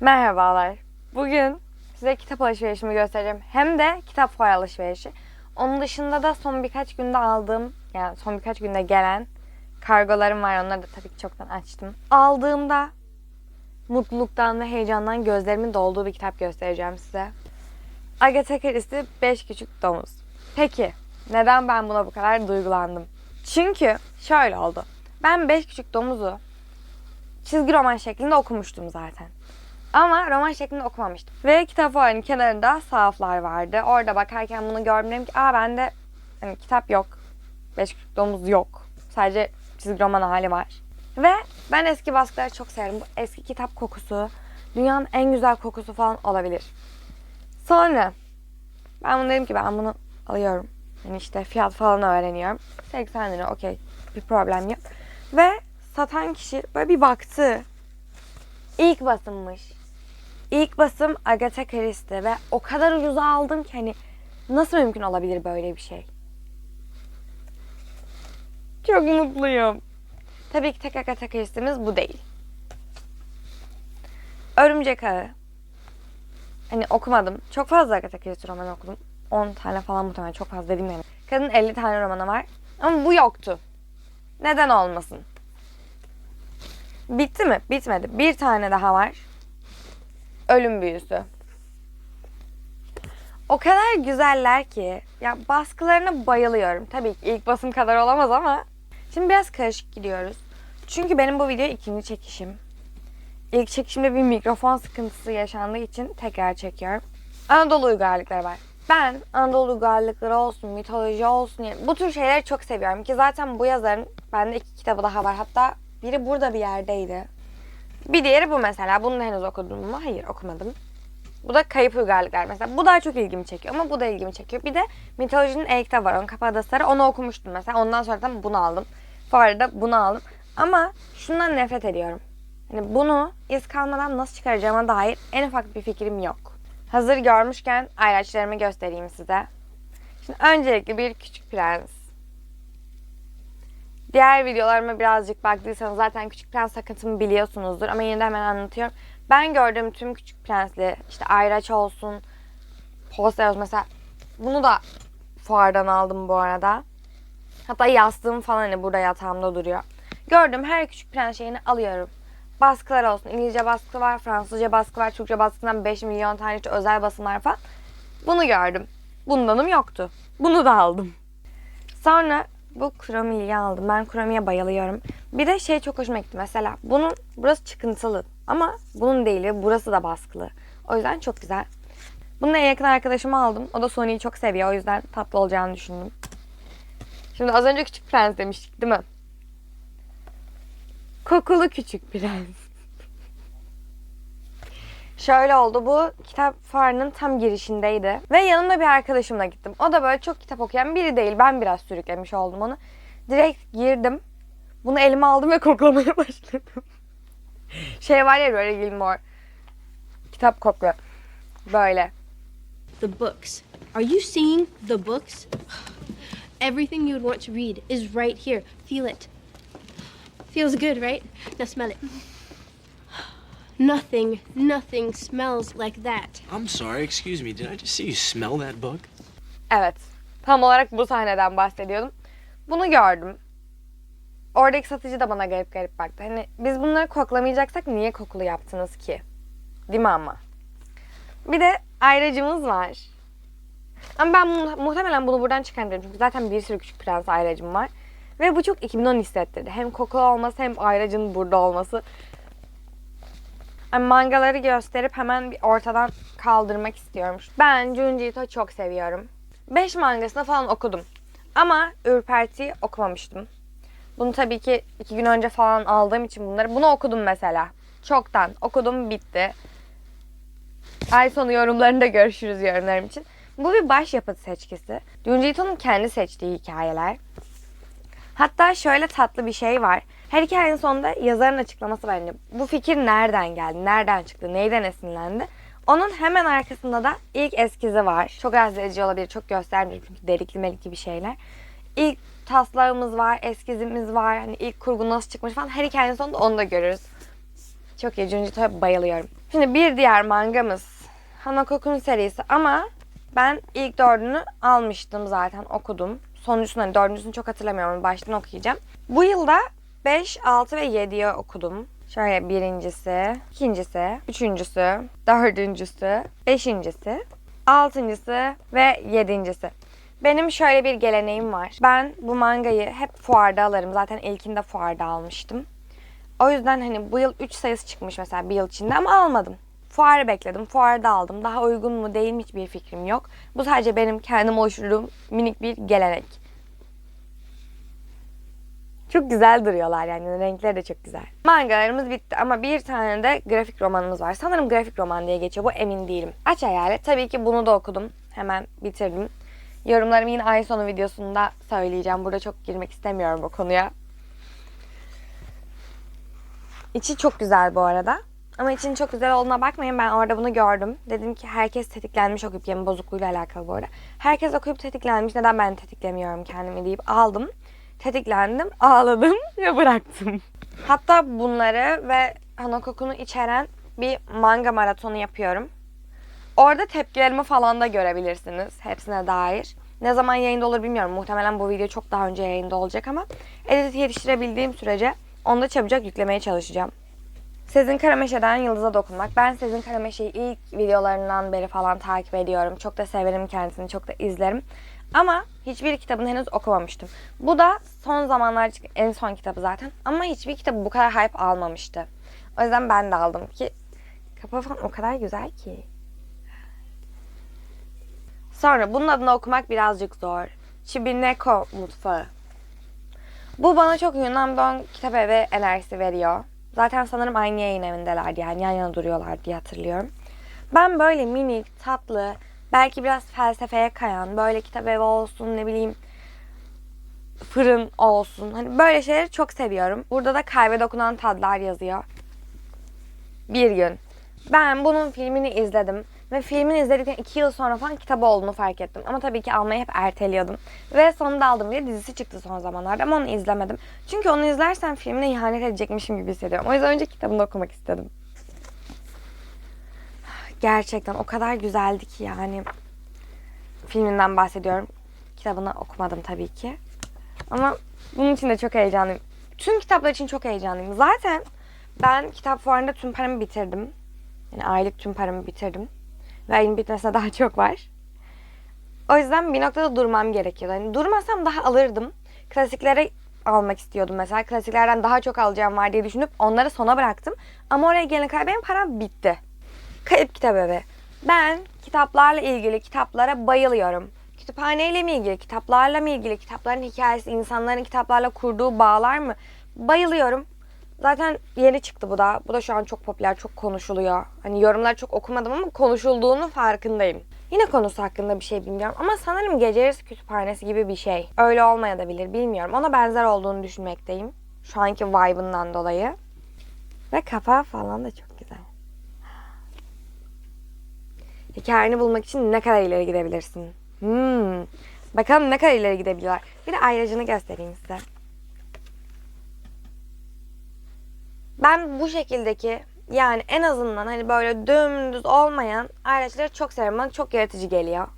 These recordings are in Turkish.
Merhabalar. Bugün size kitap alışverişimi göstereceğim. Hem de kitap fuar alışverişi. Onun dışında da son birkaç günde aldığım, yani son birkaç günde gelen kargolarım var. Onları da tabii ki çoktan açtım. Aldığımda mutluluktan ve heyecandan gözlerimin dolduğu bir kitap göstereceğim size. Agatha Christie 5 Küçük Domuz. Peki neden ben buna bu kadar duygulandım? Çünkü şöyle oldu. Ben 5 Küçük Domuz'u çizgi roman şeklinde okumuştum zaten. Ama roman şeklinde okumamıştım. Ve kitap fuarının kenarında sahaflar vardı. Orada bakarken bunu gördüm dedim ki aa bende hani kitap yok. Beş küçük domuz yok. Sadece çizgi roman hali var. Ve ben eski baskıları çok severim. Bu eski kitap kokusu dünyanın en güzel kokusu falan olabilir. Sonra ben bunu dedim ki ben bunu alıyorum. Yani işte fiyat falan öğreniyorum. 80 lira okey bir problem yok. Ve satan kişi böyle bir baktı. İlk basımmış. İlk basım Agatha Christie ve o kadar ucuza aldım ki hani nasıl mümkün olabilir böyle bir şey? Çok mutluyum. Tabii ki tek Agatha Christie'miz bu değil. Örümcek Ağı. Hani okumadım. Çok fazla Agatha Christie romanı okudum. 10 tane falan muhtemelen çok fazla dedim yani. Kadın 50 tane romanı var. Ama bu yoktu. Neden olmasın? Bitti mi? Bitmedi. Bir tane daha var. Ölüm büyüsü. O kadar güzeller ki. Ya baskılarına bayılıyorum. Tabii ki ilk basım kadar olamaz ama. Şimdi biraz karışık gidiyoruz. Çünkü benim bu video ikinci çekişim. İlk çekişimde bir mikrofon sıkıntısı yaşandığı için tekrar çekiyorum. Anadolu uygarlıkları var. Ben Anadolu uygarlıkları olsun, mitoloji olsun bu tür şeyleri çok seviyorum ki zaten bu yazarın bende iki kitabı daha var. Hatta biri burada bir yerdeydi. Bir diğeri bu mesela. Bunu da henüz okudum mu? Hayır okumadım. Bu da Kayıp Uygarlıklar mesela. Bu daha çok ilgimi çekiyor ama bu da ilgimi çekiyor. Bir de mitolojinin el kitabı var. Onun kapağı da sarı. Onu okumuştum mesela. Ondan sonra da bunu aldım. Fuarda bunu aldım. Ama şundan nefret ediyorum. Hani bunu iz kalmadan nasıl çıkaracağıma dair en ufak bir fikrim yok. Hazır görmüşken ayraçlarımı göstereyim size. Şimdi öncelikle bir küçük prens. Diğer videolarıma birazcık baktıysanız zaten Küçük Prens takıntımı biliyorsunuzdur ama yine de hemen anlatıyorum. Ben gördüğüm tüm Küçük Prensli işte Ayraç olsun, poster olsun mesela bunu da fuardan aldım bu arada. Hatta yastığım falan hani burada yatağımda duruyor. Gördüğüm her Küçük Prens şeyini alıyorum. Baskılar olsun. İngilizce baskı var, Fransızca baskı var, Türkçe baskısından 5 milyon tane işte özel basımlar falan. Bunu gördüm. Bundanım yoktu. Bunu da aldım. Sonra bu kromiyi aldım. Ben kromiye bayılıyorum. Bir de şey çok hoşuma gitti mesela. Bunun burası çıkıntılı ama bunun değil ve burası da baskılı. O yüzden çok güzel. Bunu en yakın arkadaşıma aldım. O da Sony'yi çok seviyor. O yüzden tatlı olacağını düşündüm. Şimdi az önce Küçük Prens demiştik değil mi? Kokulu Küçük Prens. Şöyle oldu bu kitap fuarının tam girişindeydi. Ve yanımda bir arkadaşımla gittim. O da böyle çok kitap okuyan biri değil. Ben biraz sürüklemiş oldum onu. Direkt girdim. Bunu elime aldım ve koklamaya başladım. şey var ya böyle Gilmore. Kitap kokluyor. Böyle. The books. Are you seeing the books? Everything you would want to read is right here. Feel it. Feels good, right? Now smell it. Nothing, nothing smells like that. I'm sorry, excuse me. Did I just see you smell that book? Evet. Tam olarak bu sahneden bahsediyordum. Bunu gördüm. Oradaki satıcı da bana garip garip baktı. Hani biz bunları koklamayacaksak niye kokulu yaptınız ki? Değil mi ama? Bir de ayracımız var. Ama ben mu- muhtemelen bunu buradan çıkartırım. Çünkü zaten bir sürü küçük prens ayracım var. Ve bu çok 2010 hissettirdi. Hem kokulu olması hem ayracın burada olması. Yani mangaları gösterip hemen bir ortadan kaldırmak istiyorum. Ben Junji Ito çok seviyorum. 5 mangasını falan okudum. Ama Ürperti okumamıştım. Bunu tabii ki iki gün önce falan aldığım için bunları. Bunu okudum mesela. Çoktan. Okudum bitti. Ay sonu yorumlarında görüşürüz yorumlarım için. Bu bir başyapıt seçkisi. Junji Ito'nun kendi seçtiği hikayeler. Hatta şöyle tatlı bir şey var. Her hikayenin sonunda yazarın açıklaması var. Yani bu fikir nereden geldi, nereden çıktı, neyden esinlendi. Onun hemen arkasında da ilk eskizi var. Çok rahatsız edici olabilir, çok göstermiyor çünkü delikli melikli bir şeyler. İlk taslağımız var, eskizimiz var. Hani ilk kurgu nasıl çıkmış falan. Her hikayenin sonunda onu da görürüz. Çok iyi. Junji bayılıyorum. Şimdi bir diğer mangamız Hanakokun serisi ama ben ilk dördünü almıştım zaten okudum. Sonuncusunu hani dördüncüsünü çok hatırlamıyorum baştan okuyacağım. Bu yılda 5, 6 ve 7'yi okudum. Şöyle birincisi, ikincisi, üçüncüsü, dördüncüsü, beşincisi, altıncısı ve yedincisi. Benim şöyle bir geleneğim var. Ben bu mangayı hep fuarda alırım. Zaten ilkinde fuarda almıştım. O yüzden hani bu yıl 3 sayısı çıkmış mesela bir yıl içinde ama almadım. Fuarı bekledim. Fuarda aldım. Daha uygun mu değil mi hiçbir fikrim yok. Bu sadece benim kendim oluşturduğum minik bir gelenek. Çok güzel duruyorlar yani. Renkleri de çok güzel. Mangalarımız bitti ama bir tane de grafik romanımız var. Sanırım grafik roman diye geçiyor. Bu emin değilim. Aç hayalet. Tabii ki bunu da okudum. Hemen bitirdim. Yorumlarımı yine ay sonu videosunda söyleyeceğim. Burada çok girmek istemiyorum bu konuya. İçi çok güzel bu arada. Ama için çok güzel olduğuna bakmayın. Ben orada bunu gördüm. Dedim ki herkes tetiklenmiş okuyup yeme bozukluğuyla alakalı bu arada. Herkes okuyup tetiklenmiş. Neden ben tetiklemiyorum kendimi deyip aldım. Tetiklendim, ağladım ve bıraktım. Hatta bunları ve Hanokokunu içeren bir manga maratonu yapıyorum. Orada tepkilerimi falan da görebilirsiniz. Hepsine dair. Ne zaman yayında olur bilmiyorum. Muhtemelen bu video çok daha önce yayında olacak ama edit yetiştirebildiğim sürece onu da çabucak yüklemeye çalışacağım. Sezin Karameşe'den Yıldız'a Dokunmak. Ben Sezin Karameşe'yi ilk videolarından beri falan takip ediyorum. Çok da severim kendisini, çok da izlerim. Ama hiçbir kitabını henüz okumamıştım. Bu da son zamanlar en son kitabı zaten. Ama hiçbir kitabı bu kadar hype almamıştı. O yüzden ben de aldım ki kapağı falan o kadar güzel ki. Sonra bunun adını okumak birazcık zor. Chibineko Mutfağı. Bu bana çok Yunan Don kitap evi enerjisi veriyor. Zaten sanırım aynı yayın evindelerdi yani yan yana duruyorlar diye hatırlıyorum. Ben böyle minik, tatlı, belki biraz felsefeye kayan, böyle kitap evi olsun ne bileyim fırın olsun. Hani böyle şeyleri çok seviyorum. Burada da kalbe dokunan tadlar yazıyor. Bir gün. Ben bunun filmini izledim. Ve filmini izledikten iki yıl sonra falan kitabı olduğunu fark ettim. Ama tabii ki almayı hep erteliyordum. Ve sonunda aldım diye dizisi çıktı son zamanlarda ama onu izlemedim. Çünkü onu izlersen filmine ihanet edecekmişim gibi hissediyorum. O yüzden önce kitabını okumak istedim. Gerçekten o kadar güzeldi ki yani. Filminden bahsediyorum. Kitabını okumadım tabii ki. Ama bunun için de çok heyecanlıyım. Tüm kitaplar için çok heyecanlıyım. Zaten ben kitap fuarında tüm paramı bitirdim. Yani aylık tüm paramı bitirdim. Ve ayın bitmesine daha çok var. O yüzden bir noktada durmam gerekiyordu. Hani durmasam daha alırdım. Klasiklere almak istiyordum mesela. Klasiklerden daha çok alacağım var diye düşünüp onları sona bıraktım. Ama oraya gelene kadar benim param bitti. Kayıp kitap evi. Ben kitaplarla ilgili kitaplara bayılıyorum. Kütüphaneyle mi ilgili, kitaplarla mı ilgili, kitapların hikayesi, insanların kitaplarla kurduğu bağlar mı? Bayılıyorum. Zaten yeni çıktı bu da. Bu da şu an çok popüler, çok konuşuluyor. Hani yorumları çok okumadım ama konuşulduğunu farkındayım. Yine konusu hakkında bir şey bilmiyorum ama sanırım Gece Yarısı Kütüphanesi gibi bir şey. Öyle olmayabilir bilmiyorum. Ona benzer olduğunu düşünmekteyim. Şu anki vibe'ından dolayı. Ve kapağı falan da çok güzel. Hikayeni bulmak için ne kadar ileri gidebilirsin? Hmm. Bakalım ne kadar ileri gidebiliyorlar. Bir de ayracını göstereyim size. Ben bu şekildeki yani en azından hani böyle dümdüz olmayan araçları çok seviyorum. Bana çok yaratıcı geliyor.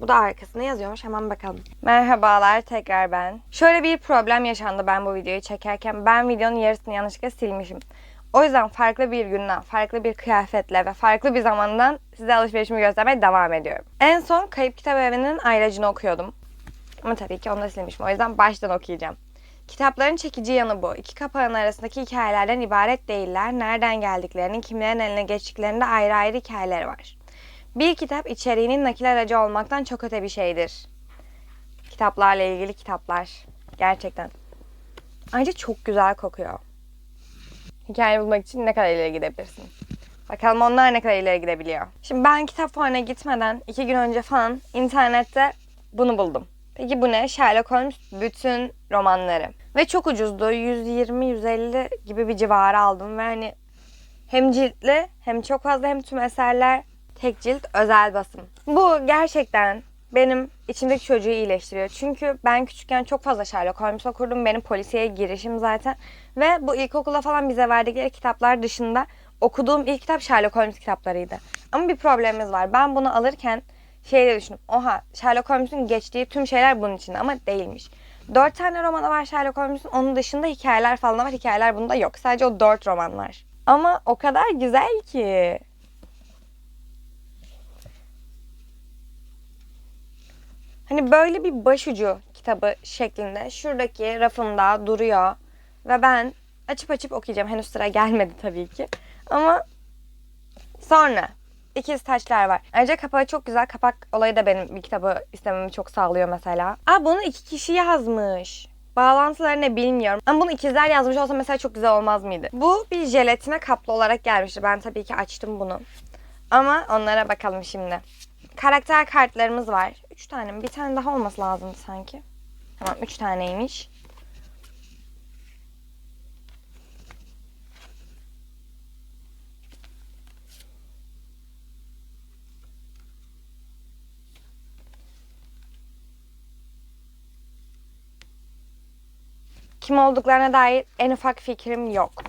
Bu da arkasında yazıyormuş. Hemen bakalım. Merhabalar tekrar ben. Şöyle bir problem yaşandı ben bu videoyu çekerken. Ben videonun yarısını yanlışlıkla silmişim. O yüzden farklı bir günden, farklı bir kıyafetle ve farklı bir zamandan size alışverişimi göstermeye devam ediyorum. En son Kayıp Kitap Evi'nin ayracını okuyordum. Ama tabii ki onu da silmişim. O yüzden baştan okuyacağım. Kitapların çekici yanı bu. İki kapağın arasındaki hikayelerden ibaret değiller. Nereden geldiklerinin, kimlerin eline geçtiklerinde ayrı ayrı hikayeleri var. Bir kitap içeriğinin nakil aracı olmaktan çok öte bir şeydir. Kitaplarla ilgili kitaplar. Gerçekten. Ayrıca çok güzel kokuyor. Hikaye bulmak için ne kadar ileri gidebilirsin? Bakalım onlar ne kadar ileri gidebiliyor. Şimdi ben kitap fuarına gitmeden iki gün önce falan internette bunu buldum. Peki bu ne? Sherlock Holmes bütün romanları. Ve çok ucuzdu. 120-150 gibi bir civarı aldım ve hani hem ciltli hem çok fazla hem tüm eserler tek cilt özel basım. Bu gerçekten benim içimdeki çocuğu iyileştiriyor. Çünkü ben küçükken çok fazla Sherlock Holmes okurdum. Benim polisiye girişim zaten. Ve bu ilkokula falan bize verdikleri kitaplar dışında okuduğum ilk kitap Sherlock Holmes kitaplarıydı. Ama bir problemimiz var. Ben bunu alırken şey diye düşündüm. Oha Sherlock Holmes'un geçtiği tüm şeyler bunun içinde ama değilmiş. Dört tane romanı var Sherlock Holmes'un. Onun dışında hikayeler falan var. Hikayeler bunda yok. Sadece o dört roman var. Ama o kadar güzel ki. Hani böyle bir başucu kitabı şeklinde şuradaki rafımda duruyor. Ve ben açıp açıp okuyacağım. Henüz sıra gelmedi tabii ki. Ama sonra ikiz taşlar var. Ayrıca kapağı çok güzel. Kapak olayı da benim bir kitabı istememi çok sağlıyor mesela. Aa bunu iki kişi yazmış. Bağlantıları ne bilmiyorum. Ama bunu ikizler yazmış olsa mesela çok güzel olmaz mıydı? Bu bir jelatine kaplı olarak gelmişti. Ben tabii ki açtım bunu. Ama onlara bakalım şimdi. Karakter kartlarımız var. Üç tane mi? Bir tane daha olması lazımdı sanki. Tamam üç taneymiş. Kim olduklarına dair en ufak fikrim yok.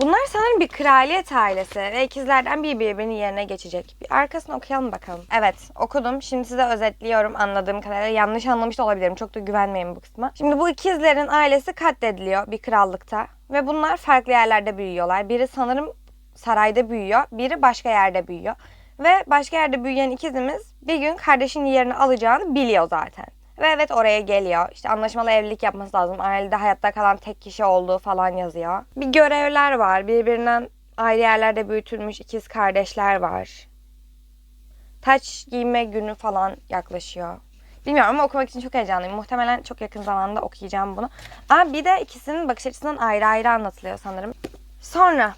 Bunlar sanırım bir kraliyet ailesi ve ikizlerden biri birbirinin yerine geçecek. Bir arkasını okuyalım bakalım. Evet okudum. Şimdi size özetliyorum anladığım kadarıyla. Yanlış anlamış da olabilirim. Çok da güvenmeyin bu kısma. Şimdi bu ikizlerin ailesi katlediliyor bir krallıkta. Ve bunlar farklı yerlerde büyüyorlar. Biri sanırım sarayda büyüyor. Biri başka yerde büyüyor. Ve başka yerde büyüyen ikizimiz bir gün kardeşinin yerini alacağını biliyor zaten. Ve evet oraya geliyor. İşte anlaşmalı evlilik yapması lazım. Ailede hayatta kalan tek kişi olduğu falan yazıyor. Bir görevler var. Birbirinden ayrı yerlerde büyütülmüş ikiz kardeşler var. Taç giyme günü falan yaklaşıyor. Bilmiyorum ama okumak için çok heyecanlıyım. Muhtemelen çok yakın zamanda okuyacağım bunu. Aa, bir de ikisinin bakış açısından ayrı ayrı anlatılıyor sanırım. Sonra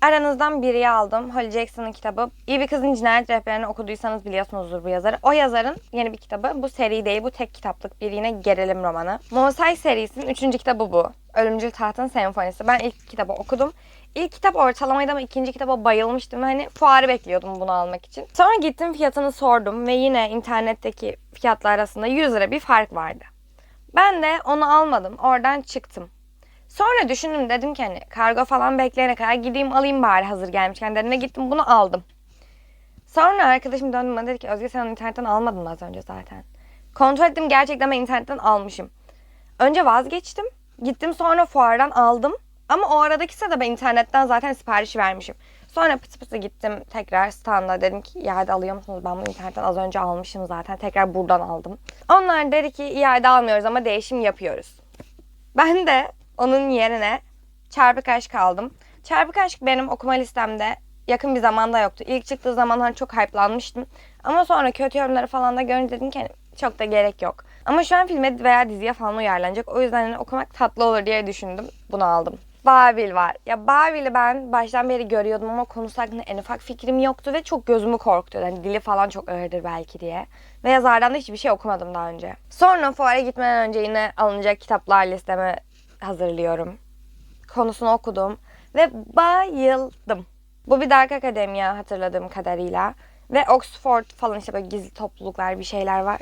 aranızdan biri aldım. Holly Jackson'ın kitabı. İyi bir kızın cinayet rehberini okuduysanız biliyorsunuzdur bu yazarı. O yazarın yeni bir kitabı. Bu seri değil, bu tek kitaplık bir yine gerilim romanı. Mosai serisinin üçüncü kitabı bu. Ölümcül Tahtın Senfonisi. Ben ilk kitabı okudum. İlk kitap ortalamaydı ama ikinci kitaba bayılmıştım. Hani fuarı bekliyordum bunu almak için. Sonra gittim fiyatını sordum ve yine internetteki fiyatlar arasında 100 lira bir fark vardı. Ben de onu almadım. Oradan çıktım. Sonra düşündüm dedim ki hani kargo falan bekleyene kadar gideyim alayım bari hazır gelmişken dedim ve gittim bunu aldım. Sonra arkadaşım döndü bana dedi ki Özge sen onu internetten almadın az önce zaten. Kontrol ettim gerçekten ben internetten almışım. Önce vazgeçtim. Gittim sonra fuardan aldım. Ama o aradaki sırada ben internetten zaten sipariş vermişim. Sonra pıtı pıtı gittim tekrar standa dedim ki iade alıyor musunuz? Ben bunu internetten az önce almışım zaten. Tekrar buradan aldım. Onlar dedi ki iade almıyoruz ama değişim yapıyoruz. Ben de onun yerine Çarpık Aşk aldım. Çarpık Aşk benim okuma listemde yakın bir zamanda yoktu. İlk çıktığı zaman hani çok hype'lanmıştım. Ama sonra kötü yorumları falan da görünce dedim ki hani çok da gerek yok. Ama şu an filme veya diziye falan uyarlanacak. O yüzden hani okumak tatlı olur diye düşündüm. Bunu aldım. Babil var. Ya Babil'i ben baştan beri görüyordum ama konusu hakkında en ufak fikrim yoktu ve çok gözümü korkutuyordu. Hani dili falan çok ağırdır belki diye. Ve yazardan da hiçbir şey okumadım daha önce. Sonra fuara gitmeden önce yine alınacak kitaplar listeme hazırlıyorum. Konusunu okudum ve bayıldım. Bu bir Dark Academia hatırladığım kadarıyla. Ve Oxford falan işte böyle gizli topluluklar bir şeyler var.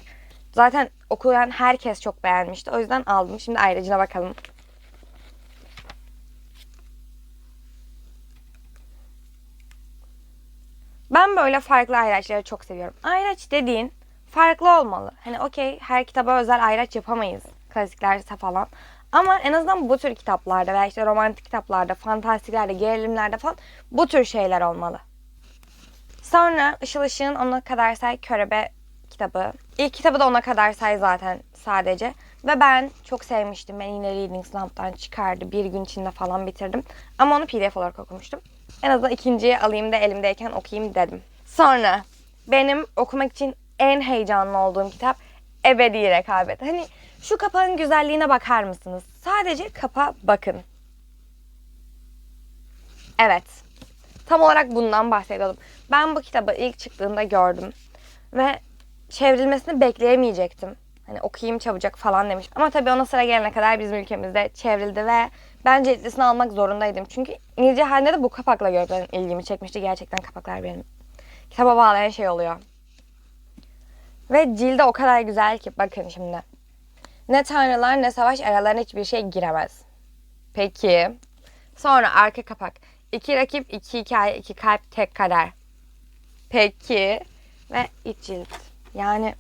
Zaten okuyan herkes çok beğenmişti. O yüzden aldım. Şimdi ayrıcına bakalım. Ben böyle farklı ayraçları çok seviyorum. Ayraç dediğin farklı olmalı. Hani okey her kitaba özel ayraç yapamayız. Klasiklerse falan. Ama en azından bu tür kitaplarda veya işte romantik kitaplarda, fantastiklerde, gerilimlerde falan bu tür şeyler olmalı. Sonra Işıl Işık'ın Ona Kadar Say Körebe kitabı. İlk kitabı da Ona Kadar Say zaten sadece. Ve ben çok sevmiştim. Ben yine Reading Slump'tan çıkardı. Bir gün içinde falan bitirdim. Ama onu pdf olarak okumuştum. En azından ikinciyi alayım da elimdeyken okuyayım dedim. Sonra benim okumak için en heyecanlı olduğum kitap Ebedi Rekabet. Hani şu kapağın güzelliğine bakar mısınız? Sadece kapa bakın. Evet. Tam olarak bundan bahsediyordum. Ben bu kitabı ilk çıktığında gördüm. Ve çevrilmesini bekleyemeyecektim. Hani okuyayım çabucak falan demiş. Ama tabii ona sıra gelene kadar bizim ülkemizde çevrildi ve ben ciltlisini almak zorundaydım. Çünkü İngilizce halinde de bu kapakla gördüm. ilgimi çekmişti. Gerçekten kapaklar benim. Kitaba bağlayan şey oluyor. Ve cilde o kadar güzel ki bakın şimdi. Ne tanrılar ne savaş aralarına hiçbir şey giremez. Peki Sonra arka kapak. İki rakip, iki hikaye, iki kalp, tek kader. Peki. Ve iç cilt. Yani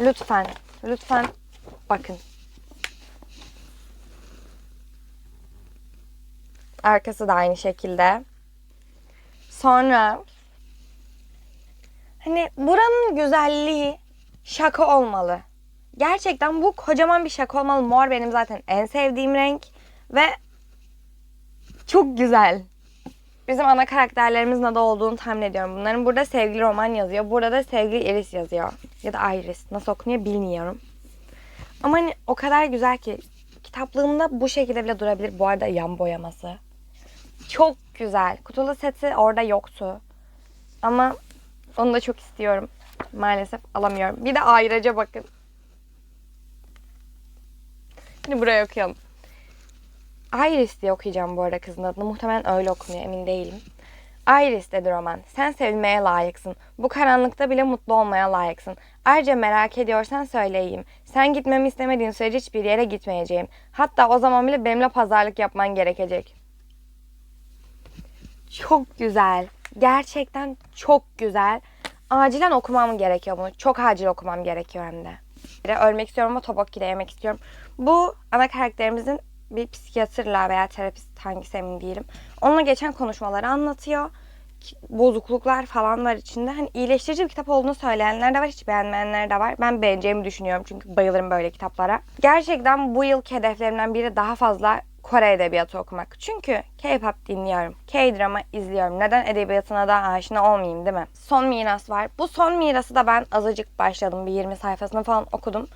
lütfen, lütfen bakın. Arkası da aynı şekilde. Sonra hani buranın güzelliği şaka olmalı. Gerçekten bu kocaman bir şaka olmalı. Mor benim zaten en sevdiğim renk ve çok güzel. Bizim ana karakterlerimizin adı olduğunu tahmin ediyorum. Bunların burada sevgili roman yazıyor. Burada da sevgili Iris yazıyor. Ya da Iris. Nasıl okunuyor bilmiyorum. Ama hani o kadar güzel ki kitaplığımda bu şekilde bile durabilir. Bu arada yan boyaması. Çok güzel. Kutulu seti orada yoktu. Ama onu da çok istiyorum. Maalesef alamıyorum. Bir de ayrıca bakın. Şimdi buraya okuyalım. Iris diye okuyacağım bu arada kızın adını. Muhtemelen öyle okunuyor emin değilim. Iris dedi roman. Sen sevilmeye layıksın. Bu karanlıkta bile mutlu olmaya layıksın. Ayrıca merak ediyorsan söyleyeyim. Sen gitmemi istemediğin sürece hiçbir yere gitmeyeceğim. Hatta o zaman bile benimle pazarlık yapman gerekecek. Çok güzel. Gerçekten çok güzel. Acilen okumam gerekiyor bunu. Çok acil okumam gerekiyor hem de. Ölmek istiyorum ama de yemek istiyorum. Bu ana karakterimizin bir psikiyatrla veya terapist hangisi emin değilim. Onunla geçen konuşmaları anlatıyor. Bozukluklar falan var içinde. Hani iyileştirici bir kitap olduğunu söyleyenler de var, hiç beğenmeyenler de var. Ben beğeneceğimi düşünüyorum çünkü bayılırım böyle kitaplara. Gerçekten bu yılki hedeflerimden biri daha fazla Kore edebiyatı okumak. Çünkü K-pop dinliyorum. K-drama izliyorum. Neden edebiyatına da aşina olmayayım değil mi? Son miras var. Bu son mirası da ben azıcık başladım. Bir 20 sayfasını falan okudum.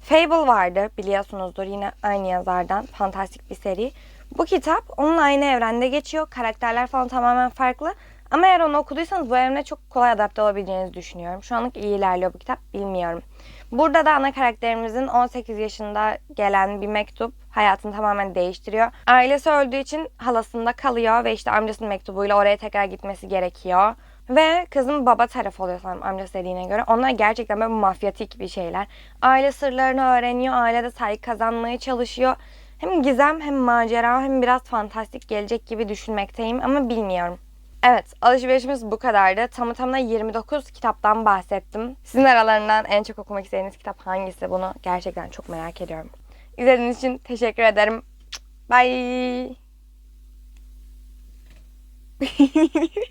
Fable vardı biliyorsunuzdur yine aynı yazardan. Fantastik bir seri. Bu kitap onun aynı evrende geçiyor. Karakterler falan tamamen farklı. Ama eğer onu okuduysanız bu evrene çok kolay adapte olabileceğinizi düşünüyorum. Şu anlık iyi ilerliyor bu kitap bilmiyorum. Burada da ana karakterimizin 18 yaşında gelen bir mektup hayatını tamamen değiştiriyor. Ailesi öldüğü için halasında kalıyor ve işte amcasının mektubuyla oraya tekrar gitmesi gerekiyor. Ve kızın baba tarafı oluyor sanırım amcası dediğine göre. Onlar gerçekten böyle mafyatik bir şeyler. Aile sırlarını öğreniyor. Ailede saygı kazanmaya çalışıyor. Hem gizem hem macera hem biraz fantastik gelecek gibi düşünmekteyim ama bilmiyorum. Evet, alışverişimiz bu kadardı. Tamı tamına 29 kitaptan bahsettim. Sizin aralarından en çok okumak istediğiniz kitap hangisi? Bunu gerçekten çok merak ediyorum. İzlediğiniz için teşekkür ederim. Bye.